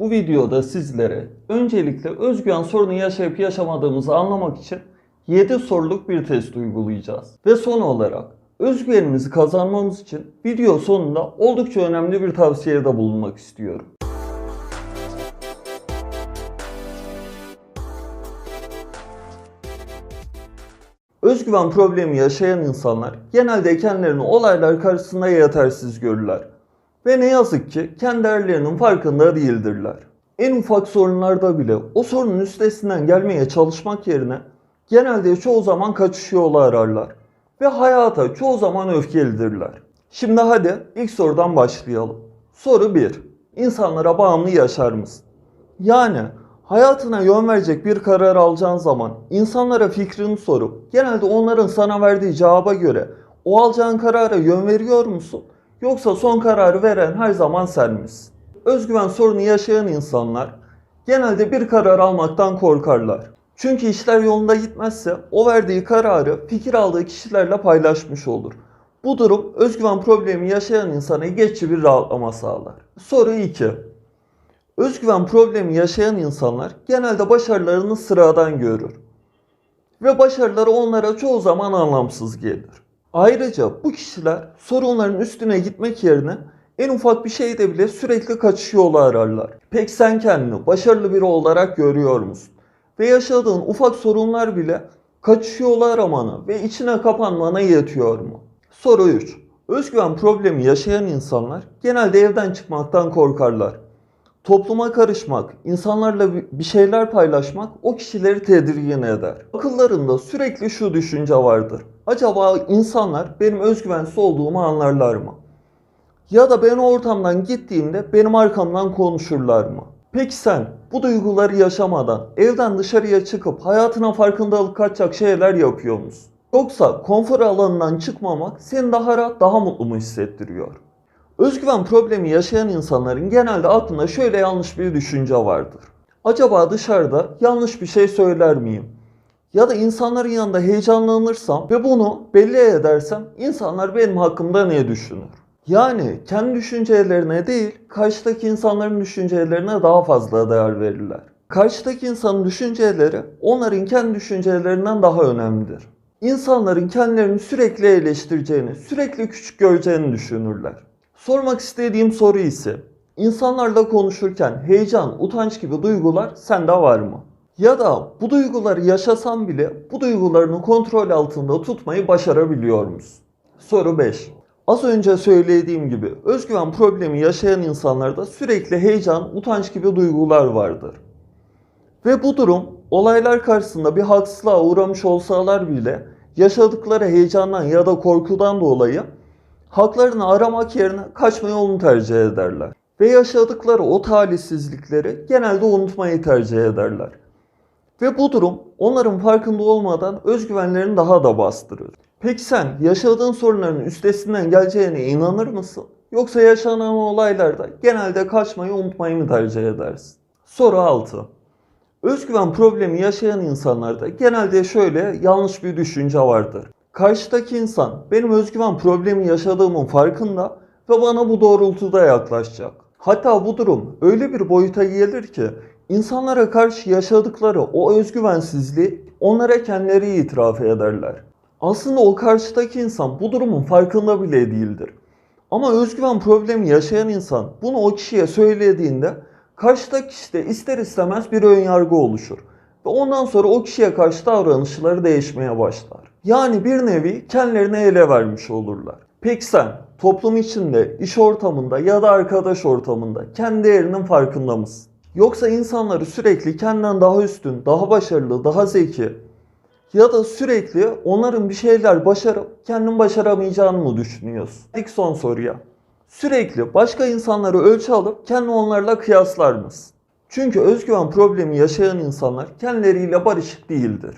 Bu videoda sizlere öncelikle özgüven sorunu yaşayıp yaşamadığımızı anlamak için 7 soruluk bir test uygulayacağız. Ve son olarak özgüvenimizi kazanmamız için video sonunda oldukça önemli bir tavsiyede bulunmak istiyorum. Özgüven problemi yaşayan insanlar genelde kendilerini olaylar karşısında yetersiz görürler. Ve ne yazık ki kendi değerlerinin farkında değildirler. En ufak sorunlarda bile o sorunun üstesinden gelmeye çalışmak yerine genelde çoğu zaman kaçış yolu ararlar. Ve hayata çoğu zaman öfkelidirler. Şimdi hadi ilk sorudan başlayalım. Soru 1. İnsanlara bağımlı yaşar mısın? Yani hayatına yön verecek bir karar alacağın zaman insanlara fikrini sorup genelde onların sana verdiği cevaba göre o alacağın karara yön veriyor musun? Yoksa son kararı veren her zaman sen misin? Özgüven sorunu yaşayan insanlar genelde bir karar almaktan korkarlar. Çünkü işler yolunda gitmezse o verdiği kararı fikir aldığı kişilerle paylaşmış olur. Bu durum özgüven problemi yaşayan insana geçici bir rahatlama sağlar. Soru 2. Özgüven problemi yaşayan insanlar genelde başarılarını sıradan görür. Ve başarıları onlara çoğu zaman anlamsız gelir. Ayrıca bu kişiler sorunların üstüne gitmek yerine en ufak bir şeyde bile sürekli kaçış yolu ararlar. Peki sen kendini başarılı biri olarak görüyor musun? Ve yaşadığın ufak sorunlar bile kaçış yolu aramana ve içine kapanmana yetiyor mu? Soru 3. Özgüven problemi yaşayan insanlar genelde evden çıkmaktan korkarlar. Topluma karışmak, insanlarla bir şeyler paylaşmak o kişileri tedirgin eder. Akıllarında sürekli şu düşünce vardır. Acaba insanlar benim özgüvensiz olduğumu anlarlar mı? Ya da ben o ortamdan gittiğimde benim arkamdan konuşurlar mı? Peki sen bu duyguları yaşamadan evden dışarıya çıkıp hayatına farkındalık katacak şeyler yapıyor musun? Yoksa konfor alanından çıkmamak seni daha rahat, daha mutlu mu hissettiriyor? Özgüven problemi yaşayan insanların genelde aklında şöyle yanlış bir düşünce vardır. Acaba dışarıda yanlış bir şey söyler miyim? Ya da insanların yanında heyecanlanırsam ve bunu belli edersem insanlar benim hakkımda ne düşünür? Yani kendi düşüncelerine değil, karşıdaki insanların düşüncelerine daha fazla değer verirler. Karşıdaki insanın düşünceleri onların kendi düşüncelerinden daha önemlidir. İnsanların kendilerini sürekli eleştireceğini, sürekli küçük göreceğini düşünürler. Sormak istediğim soru ise insanlarla konuşurken heyecan, utanç gibi duygular sende var mı? Ya da bu duyguları yaşasan bile bu duygularını kontrol altında tutmayı başarabiliyor musun? Soru 5. Az önce söylediğim gibi özgüven problemi yaşayan insanlarda sürekli heyecan, utanç gibi duygular vardır. Ve bu durum olaylar karşısında bir haksızlığa uğramış olsalar bile yaşadıkları heyecandan ya da korkudan dolayı haklarını aramak yerine kaçma yolunu tercih ederler. Ve yaşadıkları o talihsizlikleri genelde unutmayı tercih ederler. Ve bu durum onların farkında olmadan özgüvenlerini daha da bastırır. Peki sen yaşadığın sorunların üstesinden geleceğine inanır mısın? Yoksa yaşanan olaylarda genelde kaçmayı unutmayı mı tercih edersin? Soru 6. Özgüven problemi yaşayan insanlarda genelde şöyle yanlış bir düşünce vardır. Karşıdaki insan benim özgüven problemi yaşadığımın farkında ve bana bu doğrultuda yaklaşacak. Hatta bu durum öyle bir boyuta gelir ki insanlara karşı yaşadıkları o özgüvensizliği onlara kendileri itiraf ederler. Aslında o karşıdaki insan bu durumun farkında bile değildir. Ama özgüven problemi yaşayan insan bunu o kişiye söylediğinde karşıdaki kişide ister istemez bir önyargı oluşur. Ve ondan sonra o kişiye karşı davranışları değişmeye başlar. Yani bir nevi kendilerini ele vermiş olurlar. Peki sen toplum içinde, iş ortamında ya da arkadaş ortamında kendi değerinin farkında mısın? Yoksa insanları sürekli kendinden daha üstün, daha başarılı, daha zeki ya da sürekli onların bir şeyler başarıp kendin başaramayacağını mı düşünüyorsun? İlk son soruya. Sürekli başka insanları ölçü alıp kendini onlarla kıyaslar mısın? Çünkü özgüven problemi yaşayan insanlar kendileriyle barışık değildir.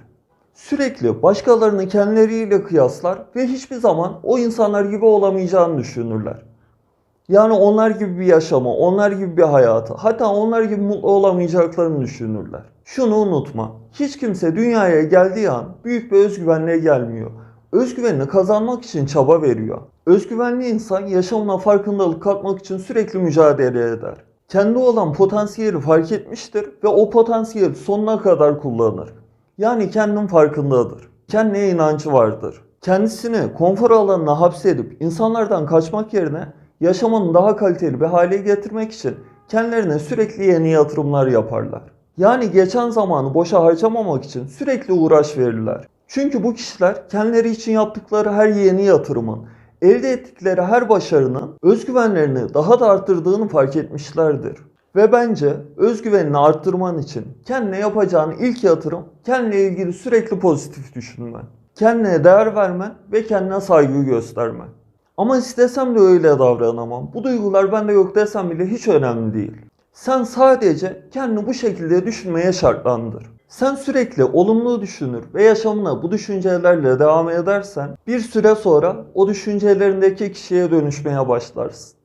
Sürekli başkalarını kendileriyle kıyaslar ve hiçbir zaman o insanlar gibi olamayacağını düşünürler. Yani onlar gibi bir yaşamı, onlar gibi bir hayatı, hatta onlar gibi mutlu olamayacaklarını düşünürler. Şunu unutma, hiç kimse dünyaya geldiği an büyük bir özgüvenle gelmiyor. Özgüvenini kazanmak için çaba veriyor. Özgüvenli insan yaşamına farkındalık katmak için sürekli mücadele eder. Kendi olan potansiyeli fark etmiştir ve o potansiyeli sonuna kadar kullanır. Yani kendin farkındadır. Kendine inancı vardır. Kendisini konfor alanına hapsedip insanlardan kaçmak yerine yaşamını daha kaliteli bir hale getirmek için kendilerine sürekli yeni yatırımlar yaparlar. Yani geçen zamanı boşa harcamamak için sürekli uğraş verirler. Çünkü bu kişiler kendileri için yaptıkları her yeni yatırımın, elde ettikleri her başarının özgüvenlerini daha da arttırdığını fark etmişlerdir. Ve bence özgüvenini arttırman için kendine yapacağın ilk yatırım kendine ilgili sürekli pozitif düşünmen. Kendine değer vermen ve kendine saygı göstermen. Ama istesem de öyle davranamam. Bu duygular bende yok desem bile hiç önemli değil. Sen sadece kendini bu şekilde düşünmeye şartlandır. Sen sürekli olumlu düşünür ve yaşamına bu düşüncelerle devam edersen bir süre sonra o düşüncelerindeki kişiye dönüşmeye başlarsın.